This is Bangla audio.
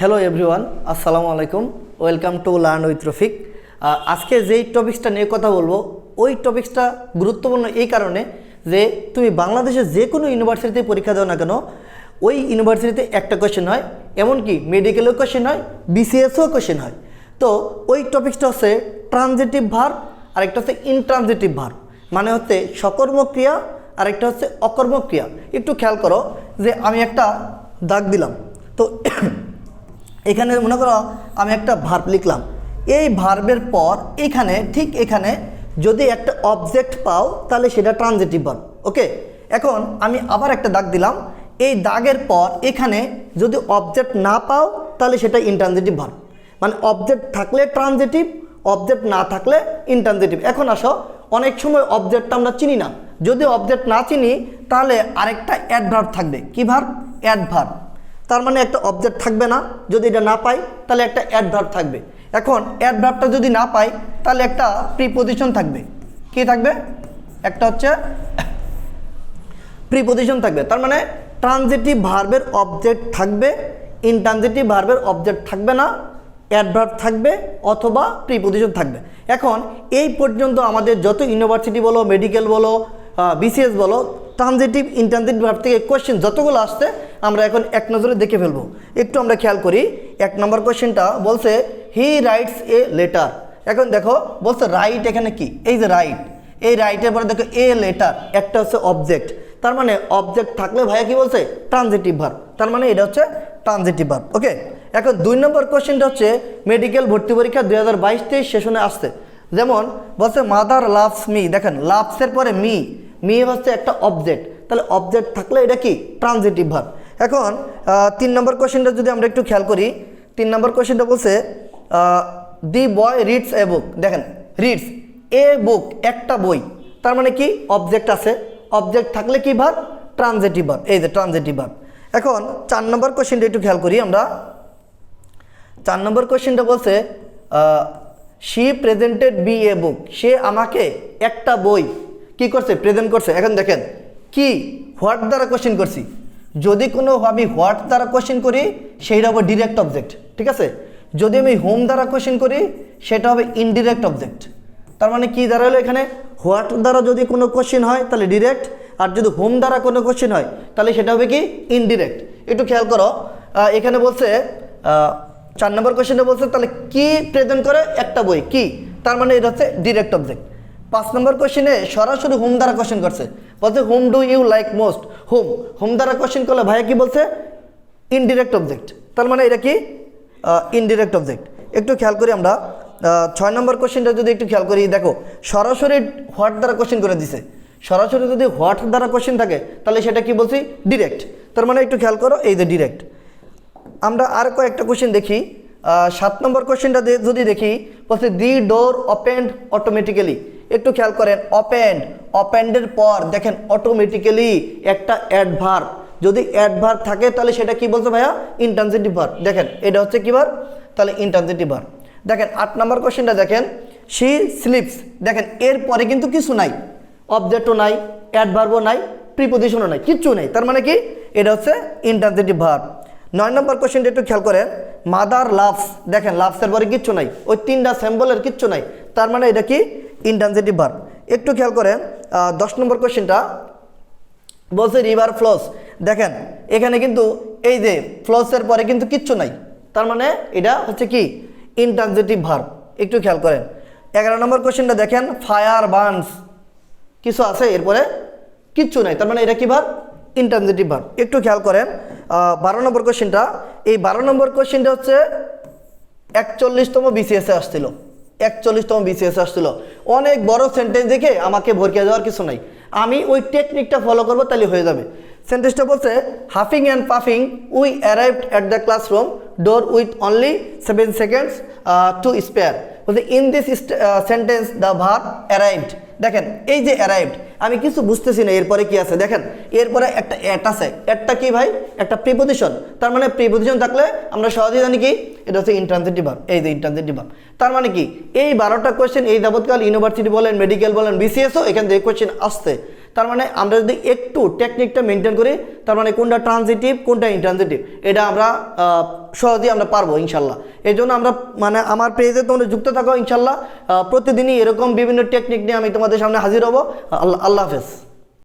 হ্যালো এভরিওয়ান আসসালামু আলাইকুম welcome to learn with Rafiq আজকে যেই টপিক্সটা নিয়ে কথা বলব, ওই টপিক্সটা গুরুত্বপূর্ণ এই কারণে যে তুমি বাংলাদেশের যে কোনো ইউনিভার্সিটিতে পরীক্ষা দাও না কেন, ওই ইউনিভার্সিটিতে একটা কোয়েশ্চেন হয়, এমনকি মেডিকেলেও কোয়েশ্চেন হয় বিসিএসও কোয়েশ্চেন হয়। তো ওই টপিক্সটা হচ্ছে ট্রানজিটিভ ভার আর একটা হচ্ছে ইনট্রানজিটিভ ভার মানে হচ্ছে সকর্মক ক্রিয়া আর একটা হচ্ছে অকর্মক ক্রিয়া একটু খেয়াল করো যে আমি একটা দাগ দিলাম। তো এখানে মনে করো আমি একটা ভার্ব লিখলাম। এই ভার্বের পর এখানে, ঠিক এখানে যদি একটা অবজেক্ট পাও, তাহলে সেটা ট্রানজিটিভ ভার্ব ওকে এখন আমি আবার একটা দাগ দিলাম। এই দাগের পর এখানে যদি অবজেক্ট না পাও, তাহলে সেটা ইনট্রানজিটিভ ভার্ব মানে অবজেক্ট থাকলে ট্রানজিটিভ অবজেক্ট না থাকলে ইনট্রানজিটিভ এখন আসো, অনেক সময় অবজেক্টটা আমরা চিনি না। যদি অবজেক্ট না চিনি, তাহলে আরেকটা অ্যাডভার্ব থাকবে। কী ভার্ব অ্যাডভার্ব তার মানে একটা অবজেক্ট থাকবে না, যদি এটা না পাই, তাহলে একটা অ্যাডভার্ব থাকবে। এখন অ্যাডভার্বটা যদি না পাই, তাহলে একটা প্রিপোজিশন থাকবে। কি থাকবে? একটা হচ্ছে প্রিপোজিশন থাকবে। তার মানে ট্রানজিটিভ ভার্বের অবজেক্ট থাকবে ইনট্রানজিটিভ ভার্বের অবজেক্ট থাকবে না অ্যাডভার্ব থাকবে অথবা প্রিপোজিশন থাকবে। এখন এই পর্যন্ত আমাদের যত ইউনিভার্সিটি বলো মেডিকেল বলো বিসিএস বলো ট্রানজিটিভ ইনট্রানজিটিভ ভার্ব থেকে কোয়েশ্চেন যতগুলো আসছে আমরা এখন এক নজরে দেখে ফেলব। একটু আমরা খেয়াল করি, এক নম্বর কোয়েশ্চেনটা বলছে হি রাইটস এ লেটার এখন দেখো, বলছে রাইট এখানে কি? এই যে রাইট এই রাইটের পরে দেখো এ লেটার একটা হচ্ছে অবজেক্ট তার মানে অবজেক্ট থাকলে ভাইয়া কি বলছে? ট্রানজিটিভ ভার্ব তার মানে এটা হচ্ছে ট্রানজিটিভ ভার্ব ওকে এখন দুই নম্বর কোশ্চেনটা হচ্ছে মেডিকেল ভর্তি পরীক্ষা দুই হাজার বাইশ তেইশ সেশনে আসছে। যেমন বলছে মাদার লাভস মি দেখেন লাভসের পরে মি মি হচ্ছে একটা অবজেক্ট তাহলে অবজেক্ট থাকলে এটা কি? ট্রানজিটিভ ভার্ব এখন তিন নম্বর কোশ্চেনটা যদি আমরা একটু খেয়াল করি, তিন নম্বর কোশ্চেনটা বলছে দি বয় রিডস এ বুক। দেখেন, রিডস, এ বুক, একটা বই। তার মানে কি? অবজেক্ট আছে। অবজেক্ট থাকলে কি ভার? ট্রানজেটিভ ভার। এই যে ট্রানজেটিভ ভার। এখন, চার নম্বর কোশ্চেনটা একটু খেয়াল করি আমরা। চার নম্বর কোশ্চেনটা বলছে she presented be a book সে আমাকে একটা বই কি করছে? প্রেজেন্ট করছে। এখন দেখেন, কি? হোয়াট দ্বারা কোশ্চেন করছি? যদি কোনো আমি হোয়াট দ্বারা কোশ্চেন করি, সেইটা হবে ডিরেক্ট অবজেক্ট ঠিক আছে? যদি আমি হোম দ্বারা কোশ্চেন করি, সেটা হবে ইনডিরেক্ট অবজেক্ট তার মানে কি দাঁড়াল এখানে? হোয়াট দ্বারা যদি কোনো কোশ্চেন হয়, তাহলে ডিরেক্ট আর যদি হোম দ্বারা কোনো কোশ্চেন হয়, তাহলে সেটা হবে কি? ইনডিরেক্ট একটু খেয়াল করো এখানে বলছে চার নম্বর কোশ্চেনটা বলছে, তাহলে কি প্রেজেন্ট করে? একটা বই, কি? তার মানে এটা হচ্ছে ডিরেক্ট অবজেক্ট পাঁচ নম্বর কোশ্চেনে সরাসরি হোম দ্বারা কোশ্চেন করছে? বলছে home do you like most home home দ্বারা কোশ্চেন করলে ভাইয়া কি বলছে? ইনডিরেক্ট অবজেক্ট তার মানে এটা কি? ইনডিরেক্ট অবজেক্ট একটু খেয়াল করি আমরা। ছয় নম্বর কোশ্চেনটা যদি একটু খেয়াল করি, দেখো, সরাসরি হোয়াট দ্বারা কোশ্চেন করে দিছে। সরাসরি যদি হোয়াট দ্বারা কোশ্চেন থাকে, তাহলে সেটা কি বলছি? ডিরেক্ট তার মানে একটু খেয়াল করো, এই যে ডিরেক্ট আমরা আর কয়েকটা কোশ্চেন দেখি। সাত নম্বর কোশ্চেনটা যদি দেখি, বলছে দি ডোর ওপেন্ড অটোমেটিক্যালি একটু খেয়াল করেন ওপেন্ড ওপেন্ডের পর দেখেন অটোমেটিক্যালি একটা অ্যাডভার্ব যদি অ্যাডভার্ব থাকে, তাহলে সেটা কি বলছে ভাইয়া? ইনট্রানজিটিভ ভার্ব দেখেন, এটা হচ্ছে কি ভার্ব তাহলে ইনট্রানজিটিভ ভার্ব দেখেন, আট নম্বর কোশ্চেনটা দেখেন সি স্লিপস দেখেন, এর পরে কিন্তু কিছু নাই। অবজেক্টও নাই অ্যাডভার্বও নাই প্রিপোজিশনও নাই, কিচ্ছু নেই। তার মানে কি? এটা হচ্ছে ইনট্রানজিটিভ ভার্ব নয় নম্বর কোশ্চেনটা একটু খেয়াল করেন মাদার লাভস দেখেন লাভসের পরে কিচ্ছু নাই। ওই তিনটা স্যাম্বলের কিচ্ছু নাই। তার মানে এটা কি? ইনট্রানজিটিভ ভার্ব একটু খেয়াল করেন দশ নম্বর কোয়েশ্চেনটা বলছে রিভার ফ্লোস দেখেন, এখানে কিন্তু এই যে ফ্লোসের পরে কিন্তু কিচ্ছু নাই। তার মানে এটা হচ্ছে কি? ইনট্রানজিটিভ ভার্ব একটু খেয়াল করেন। এগারো নম্বর কোয়েশ্চেনটা দেখেন ফায়ার বার্নস কিছু আছে, এরপরে কিচ্ছু নাই। তার মানে এটা কি ভার ইনট্রানজিটিভ ভার একটু খেয়াল করেন বারো নম্বর কোশ্চেনটা এই বারো নম্বর কোশ্চেনটা হচ্ছে একচল্লিশতম বিসিএসে আসছিল। একচল্লিশতম বিসিএস আসছিল। অনেক বড় সেন্টেন্স দেখে আমাকে ভরকে যাওয়ার কিছু নাই। আমি ওই টেকনিকটা ফলো করব, তাহলে হয়ে যাবে। সেন্টেন্সটা বলছে huffing and puffing we arrived at the classroom door with only seven seconds to spare বলছে in this sentence the verb arrived দেখেন, এই যে অ্যারাইভড আমি কিছু বুঝতেছি না, এরপরে কি আছে? দেখেন, এরপরে একটা অ্যাট আছে। অ্যাটটা কি ভাই? একটা প্রিপোজিশন তার মানে প্রিপোজিশন থাকলে আমরা সহজেই জানি কি? এটা হচ্ছে ইন্ট্রানজিটিভ ভার্ব এই যে ইন্ট্রানজিটিভ ভার্ব তার মানে কি? এই বারোটা কোয়েশ্চেন এই যাবৎকাল ইউনিভার্সিটি বলেন মেডিকেল বলেন বিসিএসও এখান থেকে কোয়েশ্চেন আসছে। তার মানে আমরা যদি একটু টেকনিকটা মেনটেন করি, তার মানে কোনটা ট্রানজিটিভ কোনটা ইনট্রানজিটিভ এটা আমরা সহজেই আমরা পারব ইনশাল্লাহ। এই জন্য আমরা মানে আমার পেজে তোমরা যুক্ত থাকো ইনশাল্লাহ। প্রতিদিনই এরকম বিভিন্ন টেকনিক নিয়ে আমি তোমাদের সামনে হাজির হব। আল্লাহ আল্লাহ হাফেজ।